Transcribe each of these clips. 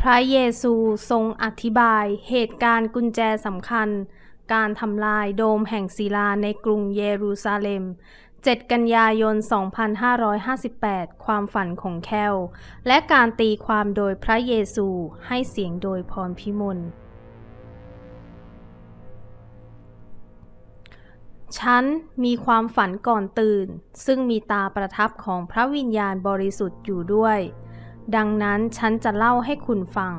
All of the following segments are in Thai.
พระเยซูทรงอธิบายเหตุการณ์กุญแจสำคัญ การทำลายโดมแห่งศิลาในกรุงเยรูซาเล็ม 7 กันยายน 2558 ความฝันของแคลและการตีความโดยพระเยซูให้เสียงโดยพรพิมลฉันมีความฝันก่อนตื่น ซึ่งมีตาประทับของพระวิญญาณบริสุทธิ์อยู่ด้วย ดังนั้นฉันจะเล่าให้คุณฟัง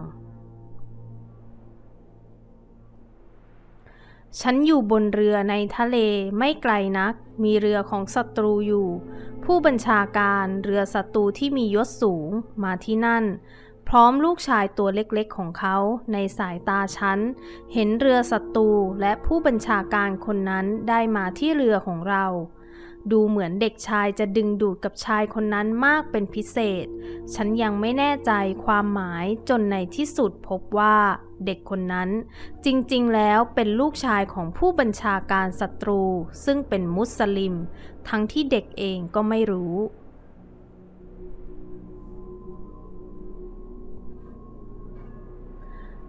ฉันอยู่บนเรือในทะเลไม่ไกลนัก มีเรือของศัตรูอยู่ ผู้บัญชาการเรือศัตรูที่มียศสูงมาที่นั่น พร้อมลูกชายตัวเล็กๆของเขา ในสายตาฉัน เห็นเรือศัตรูและผู้บัญชาการคนนั้นได้มาที่เรือของเรา ดูเหมือนเด็กชายจะดึงดูดกับชายคนนั้นมากเป็นพิเศษ ฉันยังไม่แน่ใจความหมายจนในที่สุดพบว่าเด็กคนนั้น จริงๆ แล้วเป็นลูกชายของผู้บัญชาการศัตรู ซึ่งเป็นมุสลิม ทั้งที่เด็กเองก็ไม่รู้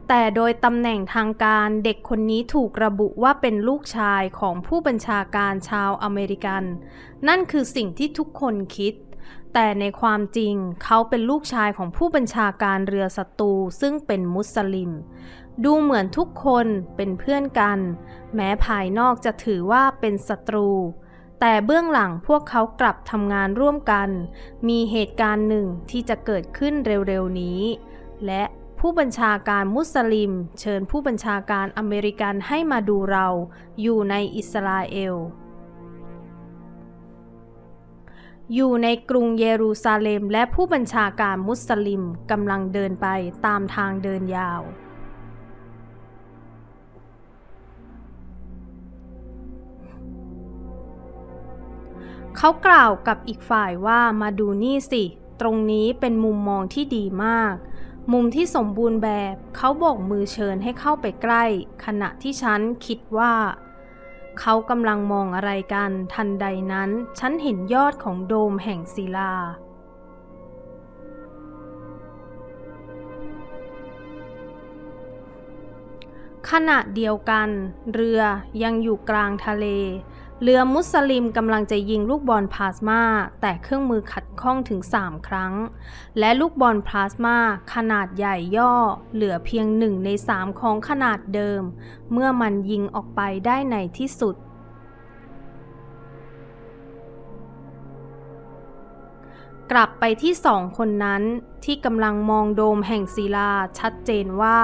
แต่โดยตำแหน่งทางการเด็กคนนี้ถูกระบุว่าเป็นลูกชายของผู้บัญชาการชาวอเมริกัน นั่นคือสิ่งที่ทุกคนคิด แต่ในความจริงเขาเป็นลูกชายของผู้บัญชาการเรือศัตรูซึ่งเป็นมุสลิม ดูเหมือนทุกคนเป็นเพื่อนกัน แม้ภายนอกจะถือว่าเป็นศัตรูแต่เบื้องหลังพวกเขากลับทำงานร่วมกัน มีเหตุการณ์หนึ่งที่จะเกิดขึ้นเร็วๆนี้ และ ผู้บัญชาการมุสลิม เชิญผู้บัญชาการอเมริกันให้มาดูเรา อยู่ในอิสราเอล อยู่ในกรุงเยรูซาเล็ม และผู้บัญชาการมุสลิมกำลังเดินไปตามทางเดินยาวเขากล่าวกับอีกฝ่ายว่ามาดูนี่สิ ตรงนี้เป็นมุมมองที่ดีมาก มุมที่สมบูรณ์แบบเขาบอกมือเชิญให้เข้าไปใกล้ ขณะที่ฉันคิดว่า เขากำลังมองอะไรกันทันใดนั้น ฉันเห็นยอดของโดมแห่งศิลา ขณะเดียวกัน เรือยังอยู่กลางทะเล เรือมุสลิมกำลังจะยิงลูกบอลพลาสมาแต่เครื่องมือขัดข้องถึง 3 ครั้ง และลูกบอลพลาสมาขนาดใหญ่ย่อ เหลือเพียงหนึ่งในสามของขนาดเดิม เมื่อมันยิงออกไปได้ในที่สุด กลับไปที่สองคนนั้นที่กำลังมองโดมแห่งศิลาชัดเจนว่า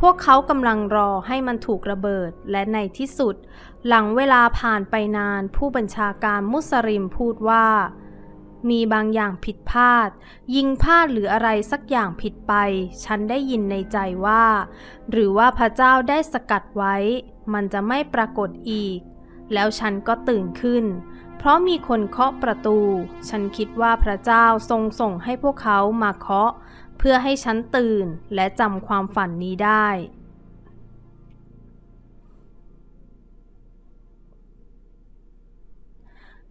พวกเขากำลังรอให้มันถูกระเบิดและในที่สุด หลังเวลาผ่านไปนานผู้บัญชาการมุสลิมพูดว่า มีบางอย่างผิดพลาด ยิงพลาดหรืออะไรสักอย่างผิดไป ฉันได้ยินในใจว่า หรือว่าพระเจ้าได้สกัดไว้ มันจะไม่ปรากฏอีก แล้วฉันก็ตื่นขึ้น เพราะมีคนเคาะประตู ฉันคิดว่าพระเจ้าทรงส่งให้พวกเขามาเคาะ เพื่อให้ฉันตื่นและจำความฝันนี้ได้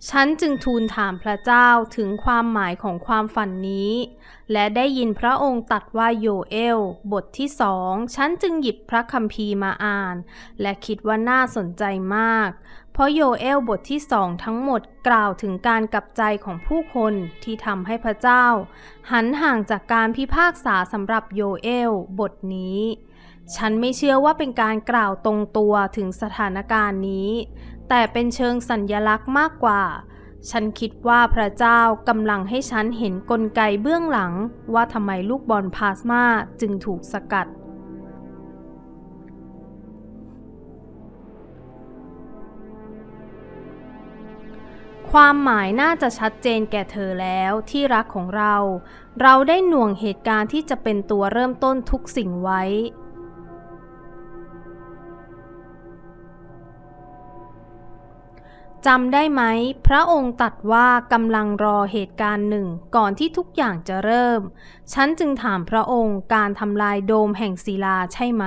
ฉันจึงทูลถามพระเจ้าถึงความหมายของความฝันนี้ และได้ยินพระองค์ตรัดว่าโยเอล บทที่สอง ฉันจึงหยิบพระคัมภีร์มาอ่าน และคิดว่าน่าสนใจมาก ราะโยเอลบทที่สองทั้งหมดกล่าวถึงการกลับใจของผู้คนที่ทำให้พระเจ้า หันห่างจากการพิพากษาสำหรับโยเอลบทนี้ ฉันไม่เชื่อว่าเป็นการกล่าวตรงตัวถึงสถานการณ์นี้ แต่เป็นเชิงสัญญลักษณ์มากกว่า ฉันคิดว่าพระเจ้ากำลังให้ฉันเห็นนกลไกเบื้องหลังว่าทำไมลูกบอลพลาสมาจึงถูกสกัด ความหมายน่าจะชัดเจนแก่เธอแล้วที่รักของเรา เราได้หน่วงเหตุการณ์ที่จะเป็นตัวเริ่มต้นทุกสิ่งไว้ จำได้ไหม พระองค์ตรัดว่ากำลังรอเหตุการณ์หนึ่งก่อนที่ทุกอย่างจะเริ่ม ฉันจึงถามพระองค์การทำลายโดมแห่งศิลาใช่ไหม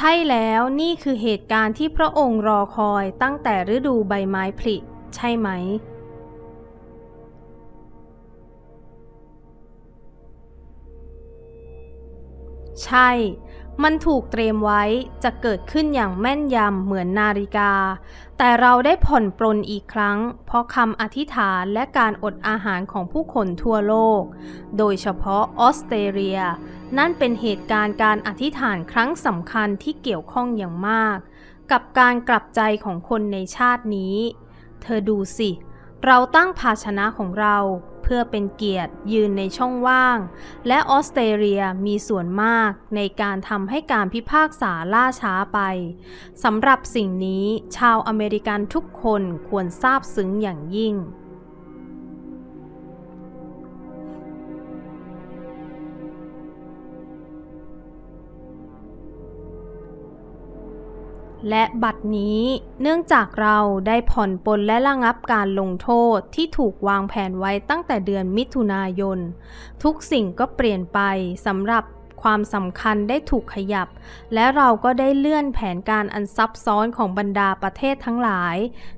ใช่แล้วนี่คือเหตุการณ์ที่พระองค์รอคอยตั้งแต่ฤดูใบไม้ผลิ ใช่ไหม ใช่ มันถูกเตรียมไว้จะเกิดขึ้นอย่างแม่นยำเหมือนนาฬิกา แต่เราได้ผ่อนปลนอีกครั้ง เพราะคำอธิษฐานและการอดอาหารของผู้คนทั่วโลก โดยเฉพาะออสเตรเลีย นั่นเป็นเหตุการณ์การอธิษฐานครั้งสำคัญที่เกี่ยวข้องอย่างมาก กับการกลับใจของคนในชาตินี้ เธอดูสิเเราตั้งภาชนะของเราเพื่อเป็นเกียรติยืนในช่องว่าง และออสเตรเลียมีส่วนมากในการทำให้การพิพากษาล่าช้าไปสำหรับสิ่งนี้ชาวอเมริกันทุกคนควรทราบซึ้งอย่างยิ่ง และบัดนี้เนื่องจากเราได้ผ่อนปลนและระงับการลงโทษที่ถูกวางแผนไว้ตั้งแต่เดือนมิถุนายน ทุกสิ่งก็เปลี่ยนไปสำหรับความสำคัญได้ถูกขยับ และเราก็ได้เลื่อนแผนการอันซับซ้อนของบรรดาประเทศทั้งหลาย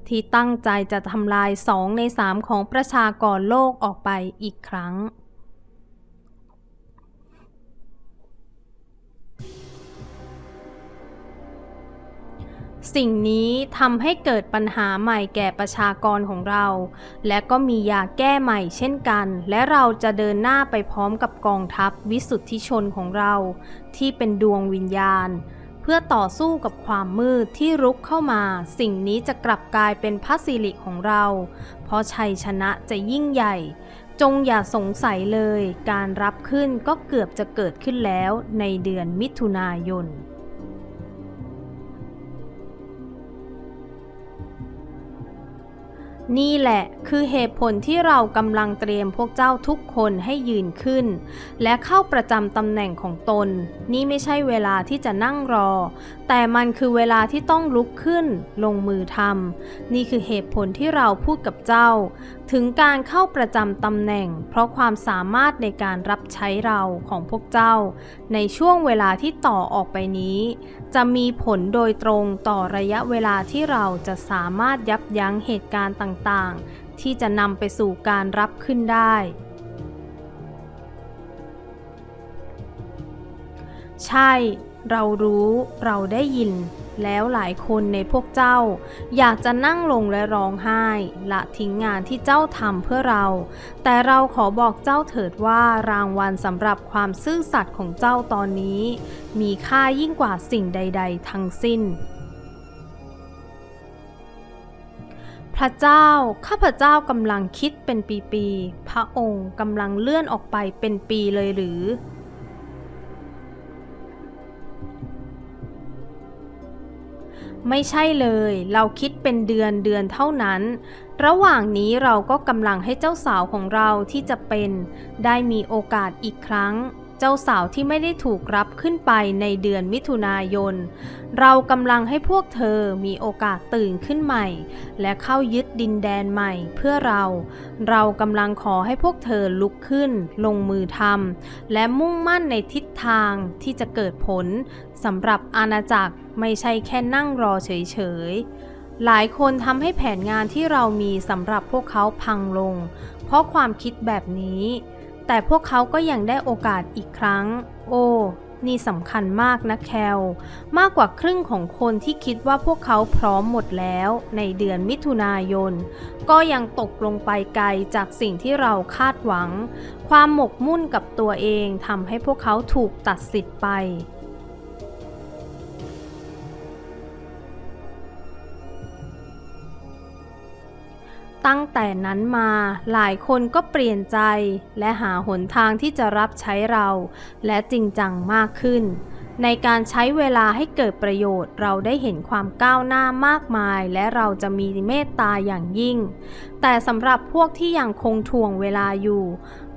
ที่ตั้งใจจะทำลายสองในสามของประชากรโลกออกไปอีกครั้ง สิ่งนี้ทำให้เกิดปัญหาใหม่แก่ประชากรของเรา และก็มียาแก้ใหม่เช่นกัน และเราจะเดินหน้าไปพร้อมกับกองทัพวิสุทธิชนของเรา ที่เป็นดวงวิญญาณ เพื่อต่อสู้กับความมืดที่รุกเข้ามา สิ่งนี้จะกลับกลายเป็นพระสิริของเรา เพราะชัยชนะจะยิ่งใหญ่ จงอย่าสงสัยเลย การรับขึ้นก็เกือบจะเกิดขึ้นแล้วในเดือนมิถุนายน นี่แหละคือเหตุผลที่เรากำลังเตรียมพวกเจ้าทุกคนให้ยืนขึ้น และเข้าประจำตำแหน่งของตน นี่ไม่ใช่เวลาที่จะนั่งรอ แต่มันคือเวลาที่ต้องลุกขึ้น ลงมือทำนี่คือเหตุผลที่เราพูดกับเจ้า ถึงการเข้าประจำตำแหน่ง เพราะความสามารถในการรับใช้เราของพวกเจ้า ในช่วงเวลาที่ต่อออกไปนี้ จะมีผลโดยตรงต่อระยะเวลาที่เราจะสามารถยับยั้งเหตุการณ์ต่างๆ ที่จะนำไปสู่การรับขึ้นได้ ใช่ เรารู้ เราได้ยิน แล้วหลายคนในพวกเจ้า อยากจะนั่งลงและร้องไห้ละทิ้งงานที่เจ้าทำเพื่อเรา แต่เราขอบอกเจ้าเถิดว่ารางวัลสำหรับความซื่อสัตย์ของเจ้าตอนนี้ มีค่ายิ่งกว่าสิ่งใด ๆ ทั้งสิ้นพระเจ้า ข้าพระเจ้ากำลังคิดเป็นปี ๆ พระองค์กำลังเลื่อนออกไปเป็นปีเลยหรือ ไม่ใช่เลย เราคิดเป็นเดือนเดือนเท่านั้น ระหว่างนี้เราก็กำลังให้เจ้าสาวของเราที่จะเป็น ได้มีโอกาสอีกครั้ง เจ้าสาวที่ไม่ได้ถูกรับขึ้นไปในเดือนมิถุนายน เรากำลังให้พวกเธอมีโอกาสตื่นขึ้นใหม่ และเข้ายึดดินแดนใหม่เพื่อเรา เรากำลังขอให้พวกเธอลุกขึ้น ลงมือทำและมุ่งมั่นในทิศทางที่จะเกิดผลสำหรับอาณาจักร ไม่ใช่แค่นั่งรอเฉยๆ หลายคนทำให้แผนงานที่เรามีสำหรับพวกเขาพังลง เพราะความคิดแบบนี้ แต่พวกเขาก็ยังได้โอกาสอีกครั้ง โอ้นี่สำคัญมากนะแคล มากกว่าครึ่งของคนที่คิดว่าพวกเขาพร้อมหมดแล้วในเดือนมิถุนายน ก็ยังตกลงไปไกลจากสิ่งที่เราคาดหวัง ความหมกมุ่นกับตัวเองทำให้พวกเขาถูกตัดสิทธิ์ไป ตั้งแต่นั้นมาหลายคนก็เปลี่ยนใจ และหาหนทางที่จะรับใช้เรา และจริงจังมากขึ้น ในการใช้เวลาให้เกิดประโยชน์เราได้เห็นความก้าวหน้ามากมาย และเราจะมีเมตตาอย่างยิ่ง แต่สำหรับพวกที่ยังคงทวงเวลาอยู่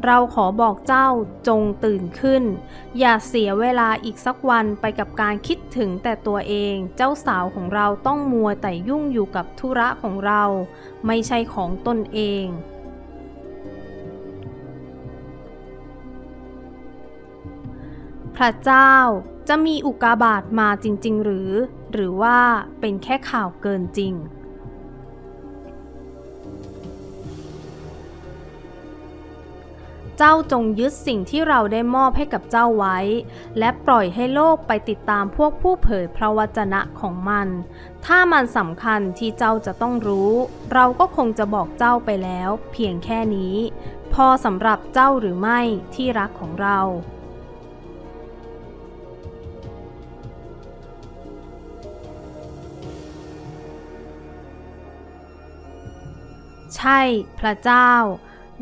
เราขอบอกเจ้าจงตื่นขึ้น อย่าเสียเวลาอีกสักวันไปกับการคิดถึงแต่ตัวเอง เจ้าสาวของเราต้องมัวแต่ยุ่งอยู่กับธุระของเรา ไม่ใช่ของตนเองพระเจ้าจะมีอุกกาบาตมาจริง ๆ หรือ หรือว่าเป็นแค่ข่าวเกินจริง เจ้าจงยึดสิ่งที่เราได้มอบให้กับเจ้าไว้ และปล่อยให้โลกไปติดตามพวกผู้เผยพระวจนะของมัน ถ้ามันสำคัญที่เจ้าจะต้องรู้ เราก็คงจะบอกเจ้าไปแล้ว เพียงแค่นี้ พอสำหรับเจ้าหรือไม่ที่รักของเราใช่ พระเจ้า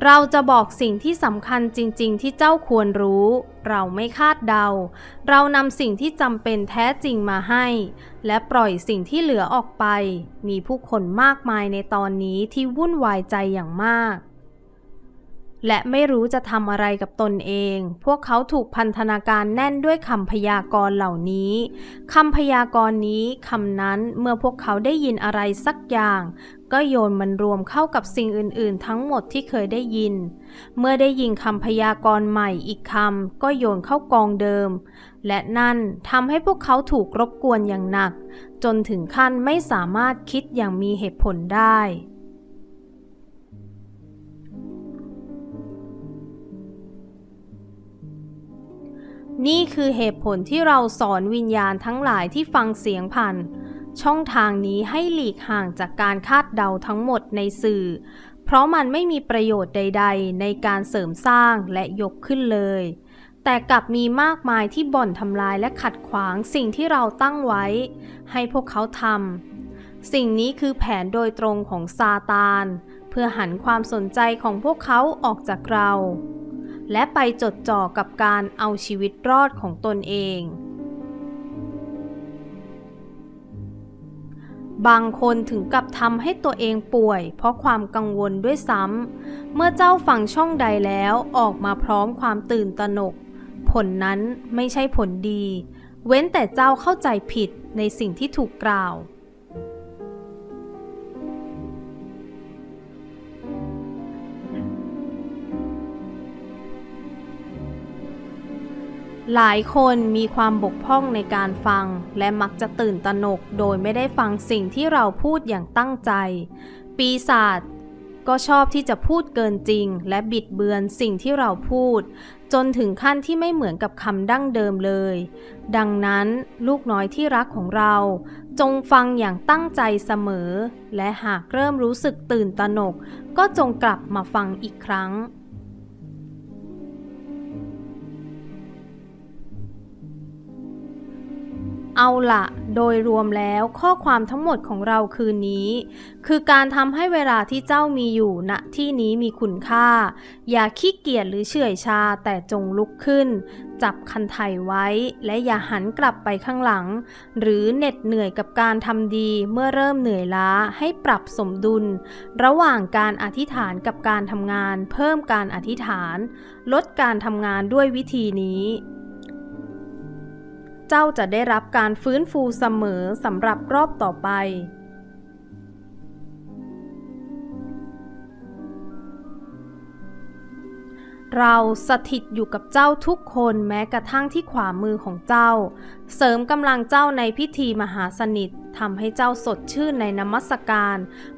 เราจะบอกสิ่งที่สำคัญจริง ๆ ที่เจ้าควรรู้ เราไม่คาดเดา เรานำสิ่งที่จำเป็นแท้จริงมาให้ และปล่อยสิ่งที่เหลือออกไป มีผู้คนมากมายในตอนนี้ที่วุ่นวายใจอย่างมาก และไม่รู้จะทำอะไรกับตนเอง พวกเขาถูกพันธนาการแน่นด้วยคำพยากรณ์เหล่านี้คำพยากรณ์นี้คำนั้นเมื่อพวกเขาได้ยินอะไรสักอย่าง ก็โยนมันรวมเข้ากับสิ่งอื่น ๆ ทั้งหมดที่เคยได้ยิน เมื่อได้ยินคำพยากรณ์ใหม่อีกคำก็โยนเข้ากองเดิม และนั่นทำให้พวกเขาถูกรบกวนอย่างหนัก จนถึงขั้นไม่สามารถคิดอย่างมีเหตุผลได้นี่คือเหตุผลที่เราสอนวิญญาณทั้งหลายที่ฟังเสียงผ่าน ช่องทางนี้ให้หลีกห่างจากการคาดเดาทั้งหมดในสื่อ เพราะมันไม่มีประโยชน์ใด ๆ ในการเสริมสร้างและยกขึ้นเลย แต่กลับมีมากมายที่บ่อนทำลายและขัดขวางสิ่งที่เราตั้งไว้ ให้พวกเขาทำ สิ่งนี้คือแผนโดยตรงของซาตาน เพื่อหันความสนใจของพวกเขาออกจากเรา และไปจดจ่อกับการเอาชีวิตรอดของตนเอง บางคนถึงกับทำให้ตัวเองป่วย เพราะความกังวลด้วยซ้ำ เมื่อเจ้าฝั่งช่องใดแล้วออกมาพร้อมความตื่นตระหนก ผลนั้นไม่ใช่ผลดี เว้นแต่เจ้าเข้าใจผิดในสิ่งที่ถูกกล่าว หลายคนมีความบกพร่องในการฟัง และมักจะตื่นตระหนกโดยไม่ได้ฟังสิ่งที่เราพูดอย่างตั้งใจ ปีศาจก็ชอบที่จะพูดเกินจริง และบิดเบือนสิ่งที่เราพูด จนถึงขั้นที่ไม่เหมือนกับคำดั้งเดิมเลย ดังนั้นลูกน้อยที่รักของเรา จงฟังอย่างตั้งใจเสมอ และหากเริ่มรู้สึกตื่นตระหนก ก็จงกลับมาฟังอีกครั้ง เอาละโดยรวมแล้วข้อความทั้งหมดของเราคืนนี้ คือการทำให้เวลาที่เจ้ามีอยู่ณที่นี้มีคุณค่า อย่าขี้เกียจหรือเฉื่อยชาแต่จงลุกขึ้น จับคันไถไว้ และอย่าหันกลับไปข้างหลัง หรือเหน็ดเหนื่อยกับการทำดีเมื่อเริ่มเหนื่อยล้าให้ปรับสมดุล ระหว่างการอธิษฐานกับการทำงาน เพิ่มการอธิษฐาน ลดการทำงานด้วยวิธีนี้ เจ้าจะได้รับการฟื้นฟูเสมอสำหรับรอบต่อไป เราสถิตอยู่กับเจ้าทุกคนแม้กระทั่งที่ขวามือของเจ้า เสริมกำลังเจ้าในพิธีมหาสนิททำให้เจ้าสดชื่นในนมัสการ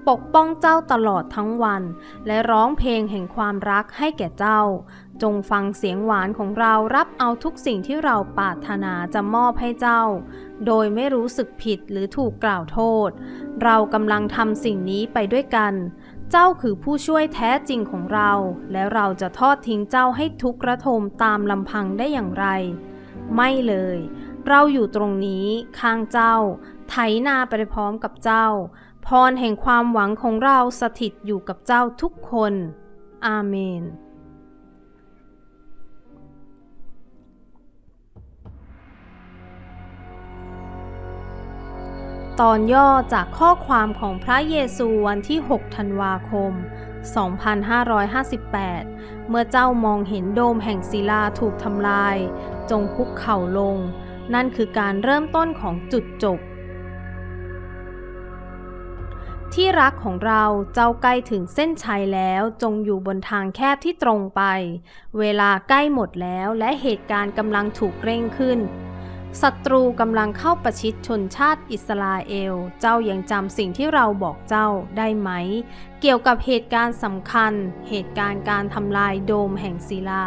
ปกป้องเจ้าตลอดทั้งวัน และร้องเพลงแห่งความรักให้แก่เจ้า จงฟังเสียงหวานของเรารับเอาทุกสิ่งที่เราปรารถนาจะมอบให้เจ้า โดยไม่รู้สึกผิดหรือถูกกล่าวโทษ เรากำลังทำสิ่งนี้ไปด้วยกัน เจ้าคือผู้ช่วยแท้จริงของเรา และเราจะทอดทิ้งเจ้าให้ทุกข์ระทมตามลำพังได้อย่างไร ไม่เลย เราอยู่ตรงนี้ข้างเจ้า ไถนาไปพร้อมกับเจ้า พรแห่งความหวังของเราสถิตอยู่กับเจ้าทุกคน อาเมน ตอนย่อจากข้อความของพระเยซูวันที่ 6 ธันวาคม 2558 เมื่อเจ้ามองเห็นโดมแห่งศิลาถูกทำลาย จงคุกเข่าลง นั่นคือการเริ่มต้นของจุดจบ ที่รักของเราเจ้าใกล้ถึงเส้นชัยแล้วจงอยู่บนทางแคบที่ตรงไป เวลาใกล้หมดแล้วและเหตุการณ์กำลังถูกเร่งขึ้น ศัตรูกำลังเข้าประชิดชนชาติอิสราเอล เจ้ายังจำสิ่งที่เราบอกเจ้าได้ไหม เกี่ยวกับเหตุการณ์สำคัญ เหตุการณ์การทำลายโดมแห่งศิลา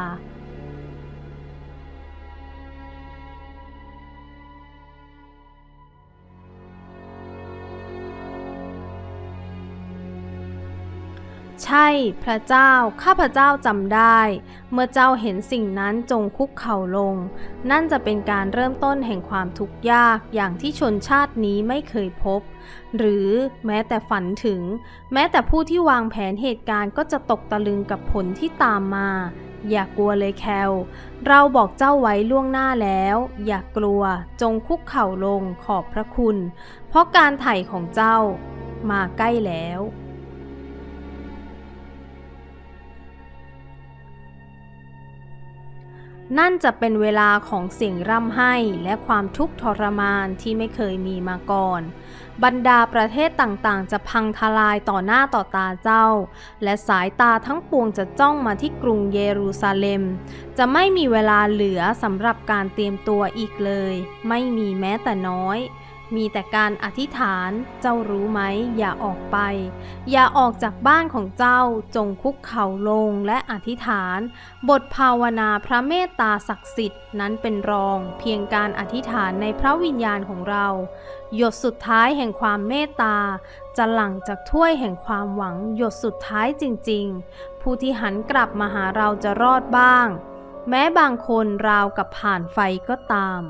ช่พระเจ้า ข้าพระเจ้าจำได้ เมื่อเจ้าเห็นสิ่งนั้นจงคุกเข่าลง นั่นจะเป็นการเริ่มต้นแห่งความทุกข์ยากอย่างที่ชนชาตินี้ไม่เคยพบ หรือแม้แต่ฝันถึง แม้แต่ผู้ที่วางแผนเหตุการณ์ก็จะตกตะลึงกับผลที่ตามมา อย่ากลัวเลยแคล เราบอกเจ้าไว้ล่วงหน้าแล้ว อย่ากกลัว จงคุกเข่าลงขอบพระคุณ เพราะการไถ่ของเจ้ามาใกล้แล้ว นั่นจะเป็นเวลาของเสียงร่ำไห้และความทุกข์ทรมานที่ไม่เคยมีมาก่อน บรรดาประเทศต่างๆ จะพังทลายต่อหน้าต่อตาเจ้า และสายตาทั้งปวงจะจ้องมาที่กรุงเยรูซาเล็ม จะไม่มีเวลาเหลือสำหรับการเตรียมตัวอีกเลย ไม่มีแม้แต่น้อย มีแต่การอธิษฐาน เจ้ารู้ไหม อย่าออกไป อย่าออกจากบ้านของเจ้า จงคุกเข่าลงและอธิษฐาน บทภาวนาพระเมตตาศักดิ์สิทธิ์นั้นเป็นรอง เพียงการอธิษฐานในพระวิญญาณของเรา หยดสุดท้ายแห่งความเมตตา จะหลั่งจากถ้วยแห่งความหวัง หยดสุดท้ายจริง ๆ ผู้ที่หันกลับมาหาเราจะรอดบ้าง แม้บางคนราวกับผ่านไฟก็ตาม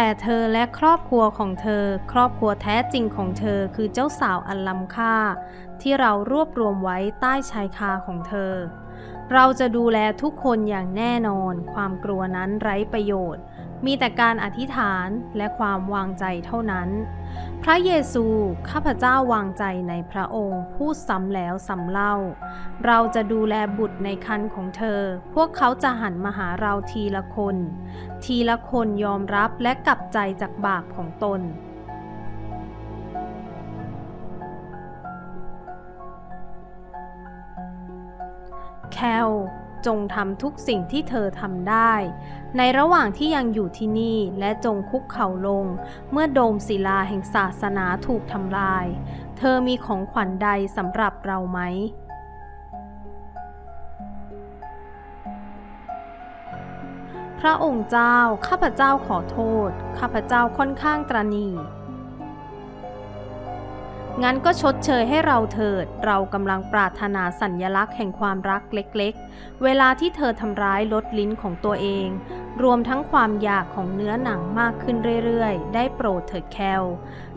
แต่เธอและครอบครัวของเธอ ครอบครัวแท้จริงของเธอคือเจ้าสาวอันล้ำค่า ที่เรารวบรวมไว้ใต้ชายคาของเธอ เราจะดูแลทุกคนอย่างแน่นอน ความกลัวนั้นไร้ประโยชน์ มีแต่การอธิษฐานและความวางใจเท่านั้น พระเยซู ข้าพเจ้าวางใจในพระองค์พูดซ้ำแล้วซ้ำเล่า เราจะดูแลบุตรในคันของเธอ พวกเขาจะหันมาหาเราทีละคน ทีละคนยอมรับและกลับใจจากบาปของตนแคล จงทำทุกสิ่งที่เธอทำได้ ในระหว่างที่ยังอยู่ที่นี่และจงคุกเข่าลง เมื่อโดมศิลาแห่งศาสนาถูกทำลาย เธอมีของขวัญใดสำหรับเราไหมพระองค์เจ้า ข้าพเจ้าขอโทษ ข้าพเจ้าค่อนข้างตรณี งั้นก็ชดเชยให้เราเถิด เรากำลังปรารถนาสัญญลักษณ์แห่งความรักเล็กๆ เวลาที่เธอทำร้ายลดลิ้นของตัวเอง รวมทั้งความอยากของเนื้อหนังมากขึ้นเรื่อยๆ ได้โปรดเถิดแคล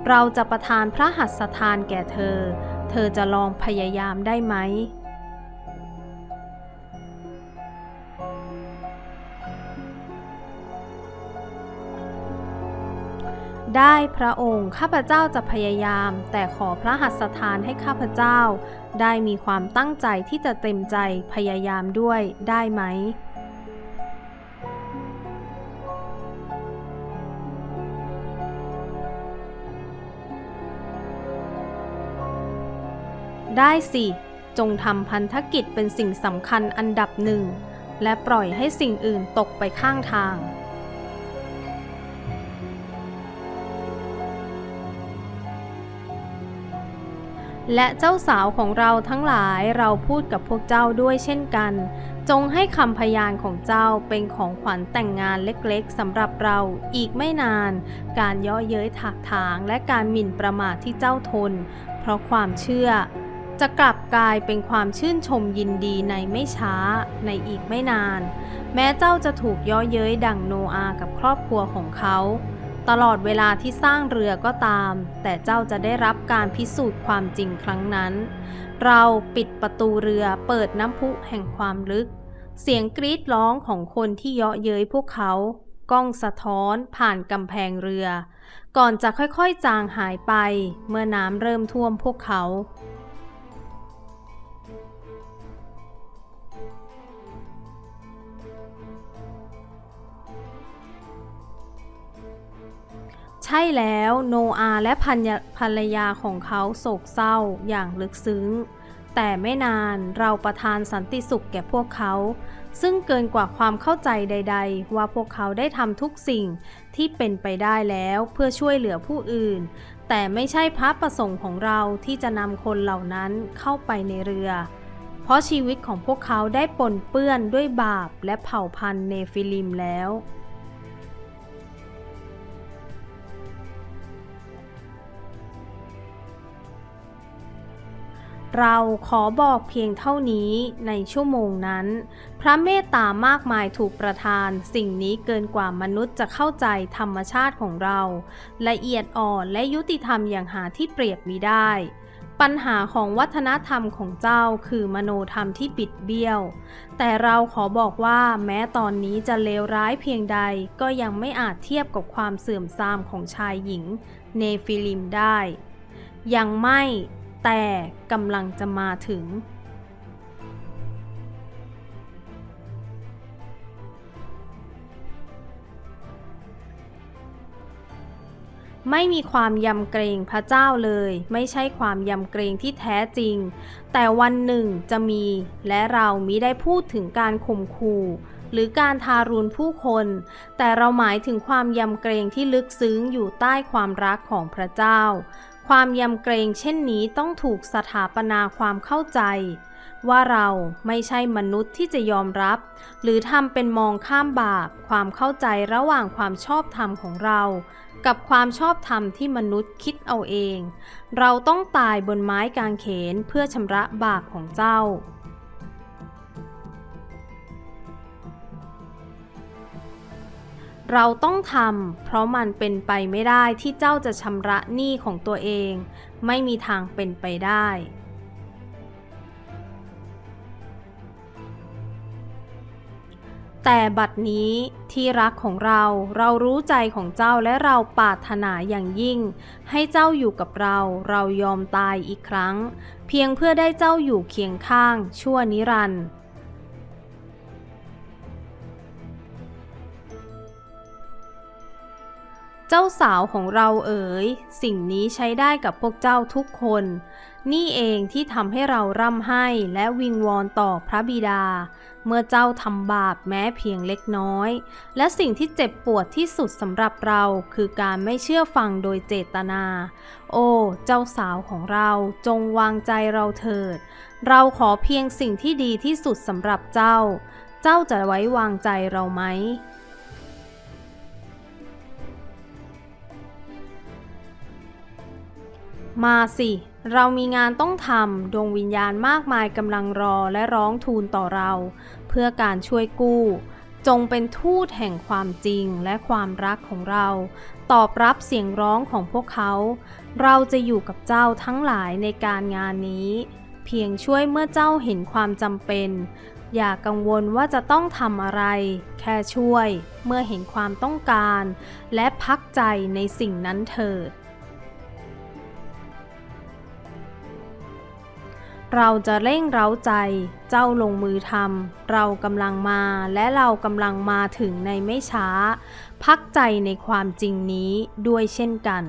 เราจะประทานพระหัตถทานแก่เธอ เธอจะลองพยายามได้ไหม ได้พระองค์ข้าพเจ้าจะพยายาม แต่ขอพระหัตถทานให้ข้าพเจ้า ได้มีความตั้งใจที่จะเต็มใจพยายามด้วยได้ไหม ได้สิ จงทำพันธกิจเป็นสิ่งสำคัญอันดับหนึ่ง และปล่อยให้สิ่งอื่นตกไปข้างทาง และเจ้าสาวของเราทั้งหลายเราพูดกับพวกเจ้าด้วยเช่นกัน จงให้คำพยานของเจ้าเป็นของขวัญแต่งงานเล็กๆสำหรับเราอีกไม่นาน การย่อเย้ยถากถางและการหมิ่นประมาทที่เจ้าทน เพราะความเชื่อ จะกลับกลายเป็นความชื่นชมยินดีในไม่ช้าในอีกไม่นาน แม้เจ้าจะถูกย่อเย้ยดั่งโนอากับครอบครัวของเขา ตลอดเวลาที่สร้างเรือก็ตาม แต่เจ้าจะได้รับการพิสูจน์ความจริงครั้งนั้น เราปิดประตูเรือเปิดน้ำพุแห่งความลึก เสียงกรีดร้องของคนที่เยาะเย้ยพวกเขา กล้องสะท้อนผ่านกำแพงเรือ ก่อนจะค่อยๆจางหายไป เมื่อน้ำเริ่มท่วมพวกเขา ช่แล้วโนอาและภรรยาภรรยาของเขาโศกเศร้าอย่างลึกซึ้ง แต่ไม่นานเราประทานสันติสุขแก่พวกเขา ซึ่งเกินกว่าความเข้าใจใด ๆ ว่าพวกเขาได้ทำทุกสิ่งที่เป็นไปได้แล้วเพื่อช่วยเหลือผู้อื่น แต่ไม่ใช่พระประสงค์ของเราที่จะนำคนเหล่านั้นเข้าไปในเรือ เพราะชีวิตของพวกเขาได้ปนเปื้อนด้วยบาปและเผ่าพันธุ์เนฟิลิมแล้ว เราขอบอกเพียงเท่านี้ในชั่วโมงนั้น พระเมตตามากมายถูกประทาน สิ่งนี้เกินกว่ามนุษย์จะเข้าใจธรรมชาติของเรา ละเอียดอ่อนและยุติธรรมอย่างหาที่เปรียบมิได้ ปัญหาของวัฒนธรรมของเจ้าคือมโนธรรมที่บิดเบี้ยว แต่เราขอบอกว่าแม้ตอนนี้จะเลวร้ายเพียงใดก็ยังไม่อาจเทียบกับความเสื่อมทรามของชายหญิง เนฟิลิมได้ ยังไม่ แต่กำลังจะมาถึง ไม่มีความยำเกรงพระเจ้าเลย ไม่ใช่ความยำเกรงที่แท้จริง แต่วันหนึ่งจะมี และเรามิได้พูดถึงการข่มขู่หรือการทารุณผู้คน แต่เราหมายถึงความยำเกรงที่ลึกซึ้งอยู่ใต้ความรักของพระเจ้า ความยำเกรงเช่นนี้ต้องถูกสถาปนาความเข้าใจ ว่าเราไม่ใช่มนุษย์ที่จะยอมรับ หรือทำเป็นมองข้ามบาปความเข้าใจระหว่างความชอบธรรมของเรา กับความชอบธรรมที่มนุษย์คิดเอาเอง เราต้องตายบนไม้กางเขนเพื่อชำระบาปของเจ้า เราต้องทำเพราะมันเป็นไปไม่ได้ที่เจ้าจะชำระหนี้ของตัวเอง ไม่มีทางเป็นไปได้ แต่บัดนี้ที่รักของเราเรารู้ใจของเจ้าและเราปรารถนาอย่างยิ่ง ให้เจ้าอยู่กับเราเรายอมตายอีกครั้ง เพียงเพื่อได้เจ้าอยู่เคียงข้างชั่วนิรันดร์ เจ้าสาวของเราเอ๋ย สิ่งนี้ใช้ได้กับพวกเจ้าทุกคน นี่เองที่ทำให้เราร่ำไห้และวิงวอนต่อพระบิดา เมื่อเจ้าทำบาปแม้เพียงเล็กน้อย และสิ่งที่เจ็บปวดที่สุดสำหรับเราคือการไม่เชื่อฟังโดยเจตนา โอ้ เจ้าสาวของเราจงวางใจเราเถิด เราขอเพียงสิ่งที่ดีที่สุดสำหรับเจ้า เจ้าจะไว้วางใจเราไหม มาสิ เรามีงานต้องทำดวงวิญญาณมากมายกำลังรอและร้องทูลต่อเรา เพื่อการช่วยกู้ จงเป็นทูตแห่งความจริงและความรักของเรา ตอบรับเสียงร้องของพวกเขา เราจะอยู่กับเจ้าทั้งหลายในการงานนี้ เพียงช่วยเมื่อเจ้าเห็นความจำเป็น อย่ากังวลว่าจะต้องทำอะไร แค่ช่วยเมื่อเห็นความต้องการ และพักใจในสิ่งนั้นเถิด เราจะเร่งเร้าใจ เจ้าลงมือทำเรากำลังมาและเรากำลังมาถึงในไม่ช้า พักใจในความจริงนี้ด้วยเช่นกัน